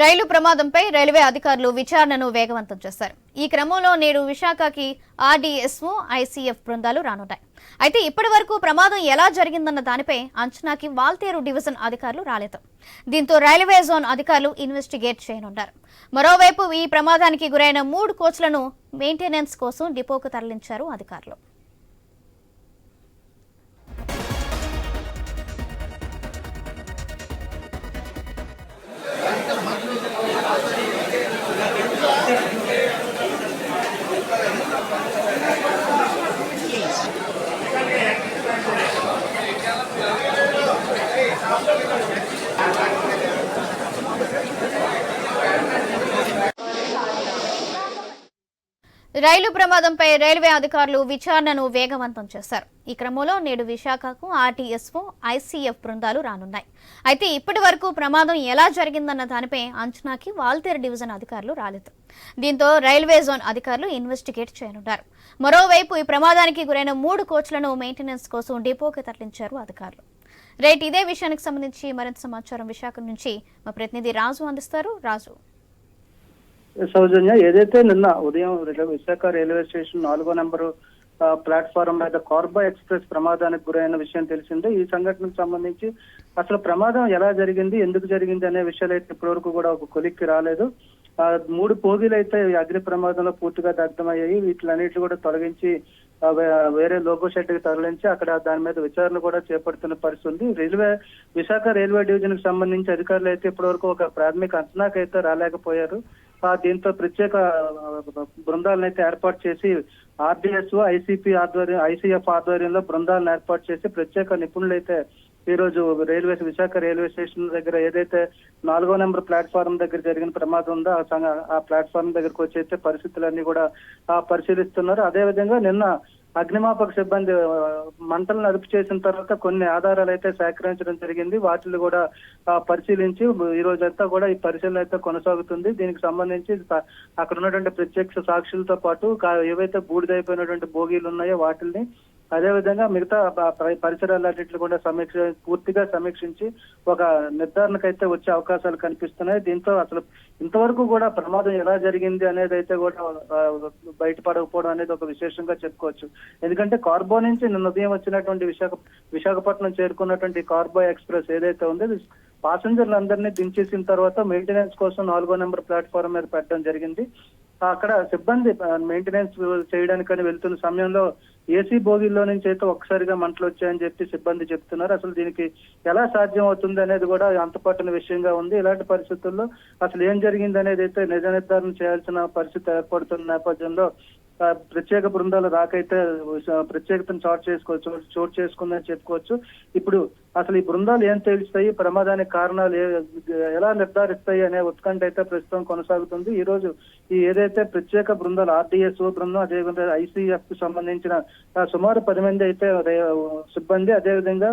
రైలు ప్రమాదంపై రైల్వే అధికారులు విచారణను వేగవంతం చేశారు. ఈ క్రమంలో నేడు విశాఖకి ఆర్డీఎస్ఓ ఐసీఎఫ్ బృందాలు రానున్నాయి. అయితే ఇప్పటి వరకు ప్రమాదం ఎలా జరిగిందన్న దానిపై అంచనాకి వాల్తేరు డివిజన్ అధికారులు రాలేదు. దీంతో రైల్వే జోన్ అధికారులు ఇన్వెస్టిగేట్ చేయనున్నారు. మరోవైపు ఈ ప్రమాదానికి గురైన మూడు కోచ్లను మెయింటెనెన్స్ కోసం డిపోకు తరలించారు అధికారులు. రైలు ప్రమాదంపై రైల్వే అధికారులు విచారణను వేగవంతం చేశారు. ఈ క్రమంలో నేడు విశాఖకు ఆర్టీఎస్ఓ ఐసీఎఫ్ బృందాలు రానున్నాయి. అయితే ఇప్పటి వరకు ప్రమాదం ఎలా జరిగిందన్న దానిపై అంచనాకి వాల్తేరు డివిజన్ అధికారులు రాలేదు. దీంతో రైల్వే జోన్ అధికారులు ఇన్వెస్టిగేట్ చేయనున్నారు. మరోవైపు ఈ ప్రమాదానికి గురైన మూడు కోచ్లను మెయింటెనెన్స్ కోసం డిపోకి తరలించారు అధికారులు. రైట్ ఇదే విషయానికి సంబంధించి మరింత సమాచారం విశాఖ నుంచి. మా ప్రతినిధి రాజు అందిస్తారు. రాజు. సౌజన్య ఏదైతే నిన్న ఉదయం విశాఖ రైల్వే స్టేషన్ నాలుగో నెంబరు ప్లాట్ఫారం మీద కార్బా ఎక్స్ప్రెస్ ప్రమాదానికి గురైన విషయం తెలిసిందే. ఈ సంఘటనకు సంబంధించి అసలు ప్రమాదం ఎలా జరిగింది ఎందుకు జరిగింది అనే విషయాలు అయితే ఇప్పటివరకు కూడా ఒక కొలిక్కి రాలేదు. మూడు పోగీలు అయితే అగ్ని ప్రమాదంలో పూర్తిగా దగ్ధమయ్యాయి. వీటిలన్నిటి కూడా తొలగించి వేరే లోగో షెడ్కి తరలించి అక్కడ దాని మీద విచారణ కూడా చేపడుతున్న పరిస్థితి ఉంది. రైల్వే విశాఖ రైల్వే డివిజన్కి సంబంధించి అధికారులు అయితే ఇప్పటివరకు ఒక ప్రాథమిక అంచనాకైతే రాలేకపోయారు. దీంతో ప్రత్యేక బృందాలను అయితే ఏర్పాటు చేసి ఆర్డిఎస్ ఐసీపీ ఆధ్వర్యం ఐసీఎఫ్ ఆధ్వర్యంలో బృందాలను ఏర్పాటు చేసి ప్రత్యేక నిపుణులు అయితే ఈ రోజు రైల్వే విశాఖ రైల్వే స్టేషన్ దగ్గర ఏదైతే నాలుగో నెంబర్ ప్లాట్ఫారం దగ్గర జరిగిన ప్రమాదం ఉందో ఆ ఆ ప్లాట్ఫారం దగ్గరకు వచ్చి అయితే పరిస్థితులన్నీ కూడా పరిశీలిస్తున్నారు. అదే విధంగా నిన్న అగ్నిమాపక సిబ్బంది మంటలను అదుపు చేసిన తర్వాత కొన్ని ఆధారాలు అయితే సేకరించడం జరిగింది. వాటిని కూడా పరిశీలించి ఈ రోజంతా కూడా ఈ పరిశీలన అయితే కొనసాగుతుంది. దీనికి సంబంధించి అక్కడ ఉన్నటువంటి ప్రత్యక్ష సాక్షులతో పాటు ఏవైతే బూడిదైపోయినటువంటి బోగీలు ఉన్నాయో వాటిల్ని అదే విధంగా మిగతా పరిసరాలన్నింటిని కూడా సమీక్ష పూర్తిగా సమీక్షించి ఒక నిర్ధారణకైతే వచ్చే అవకాశాలు కనిపిస్తున్నాయి. దీంతో అసలు ఇంతవరకు కూడా ప్రమాదం ఎలా జరిగింది అనేది అయితే కూడా బయటపడకపోవడం అనేది ఒక విశేషంగా చెప్పుకోవచ్చు. ఎందుకంటే కార్బో నుంచి నిన్న ఉదయం వచ్చినటువంటి విశాఖ విశాఖపట్నం చేరుకున్నటువంటి కార్బో ఎక్స్ప్రెస్ ఏదైతే ఉందో ఇది పాసెంజర్లందరినీ దించేసిన తర్వాత మెయింటెనెన్స్ కోసం నాలుగో నెంబర్ ప్లాట్ఫారం మీద పెట్టడం జరిగింది. అక్కడ సిబ్బంది మెయింటెనెన్స్ చేయడానికని వెళ్తున్న సమయంలో ఏసీ బోగిల్లో నుంచి అయితే ఒక్కసారిగా మంటలు వచ్చాయని చెప్పి సిబ్బంది చెప్తున్నారు. అసలు దీనికి ఎలా సాధ్యం అవుతుంది అనేది కూడా అంతపట్టిన విషయంగా ఉంది. ఇలాంటి పరిస్థితుల్లో అసలు ఏం జరిగింది అనేది అయితే నిజ నిర్ధారణ చేయాల్సిన పరిస్థితి ఏర్పడుతున్న నేపథ్యంలో ప్రత్యేక బృందాలు రాకైతే ప్రత్యేకతను చోటు చేసుకోవచ్చు చోటు చేసుకుందని చెప్పుకోవచ్చు. ఇప్పుడు అసలు ఈ బృందాలు ఏం తేల్చుతాయి ప్రమాదానికి కారణాలు ఎలా నిర్ధారిస్తాయి అనే ఉత్కంఠ అయితే ప్రస్తుతం కొనసాగుతుంది. ఈ రోజు ఈ ఏదైతే ప్రత్యేక బృందాలు ఆర్డీఎస్ఓ బృందం అదేవిధంగా ఐసీఎఫ్కు సంబంధించిన సుమారు పది మంది అయితే సిబ్బంది అదేవిధంగా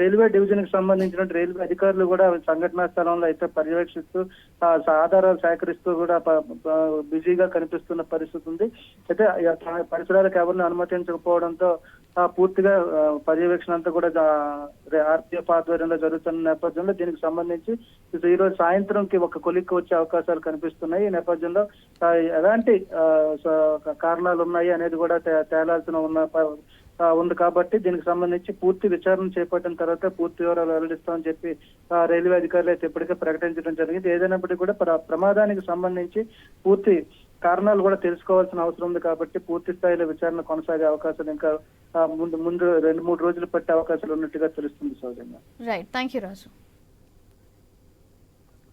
రైల్వే డివిజన్కి సంబంధించిన రైల్వే అధికారులు కూడా సంఘటనా స్థలంలో అయితే పర్యవేక్షిస్తూ ఆధారాలు సేకరిస్తూ కూడా బిజీగా కనిపిస్తున్న పరిస్థితి ఉంది. అయితే పరిసరాలకు ఎవరిని అనుమతించకపోవడంతో పూర్తిగా పర్యవేక్షణ అంతా కూడా ఆర్పీఎఫ్ ఆధ్వర్యంలో జరుగుతున్న నేపథ్యంలో దీనికి సంబంధించి ఈ రోజు సాయంత్రంకి ఒక కొలిక్కి వచ్చే అవకాశాలు కనిపిస్తున్నాయి. ఈ నేపథ్యంలో ఎలాంటి ఆ, స- కారణాలు ఉన్నాయి అనేది కూడా తే- తేలాల్సిన ఉన్న ఉంది కాబట్టి దీనికి సంబంధించి పూర్తి విచారణ చేపట్టిన తర్వాత పూర్తి వివరాలు వెల్లడిస్తామని చెప్పి రైల్వే అధికారులు అయితే ఇప్పటికే ప్రకటించడం జరిగింది. ఏదైనప్పటికీ కూడా ప్ర- ప్రమాదానికి సంబంధించి పూర్తి కారణాలు కూడా తెలుసుకోవాల్సిన అవసరం ఉంది కాబట్టి పూర్తి స్థాయిలో విచారణ కొనసాగే అవకాశాలు ఇంకా ముందు ముందు రెండు మూడు రోజులు పట్టే అవకాశాలు ఉన్నట్టుగా తెలుస్తుంది సహజంగా. Right thank you Raju